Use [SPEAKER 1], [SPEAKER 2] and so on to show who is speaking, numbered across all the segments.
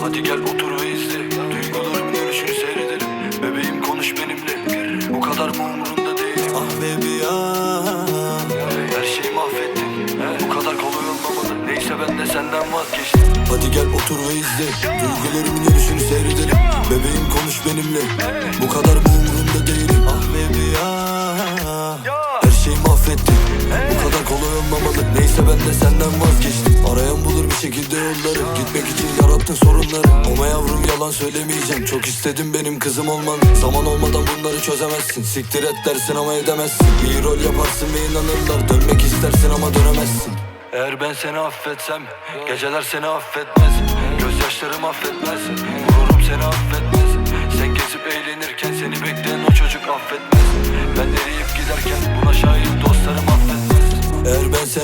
[SPEAKER 1] Hadi gel otur ve izle. Duygularımın dönüşünü seyredelim. Bebeğim konuş benimle. Bu kadar mı umurunda değil
[SPEAKER 2] Ah baby ah.
[SPEAKER 1] Her şeyi mahvettin. Bu kadar kolay olmamalı. Neyse ben de senden vazgeçtim.
[SPEAKER 2] Hadi gel otur ve izle. Duygularımın dönüşünü seyredelim. Bebeğim konuş benimle. Bu kadar mı umurumda değilim? Ah baby ah. Her şeyi mahvettin. Bu kadar kolay olmamalı. Neyse ben de senden vazgeçtim şekilde yolları Gitmek için yarattın sorunları. Ama yavrum yalan söylemeyeceğim. Çok istedim benim kızım olman Zaman olmadan bunları çözemezsin. Siktir et dersin ama edemezsin. İyi rol yaparsın ve inanırlar. Dönmek istersin ama dönemezsin.
[SPEAKER 1] Eğer ben seni affetsem Geceler seni affetmez. Gözyaşlarım affetmez. Gururum seni affetmez. Sen gezip eğlenirken Seni bekleyen o çocuk affetmez. Ben eriyip giderken Buna şahit dostlarım affetmez.
[SPEAKER 2] Eğer ben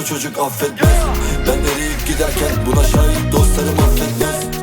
[SPEAKER 2] o çocuk affetmez. Ben eriyip giderken buna şahit dostlarım affetmez.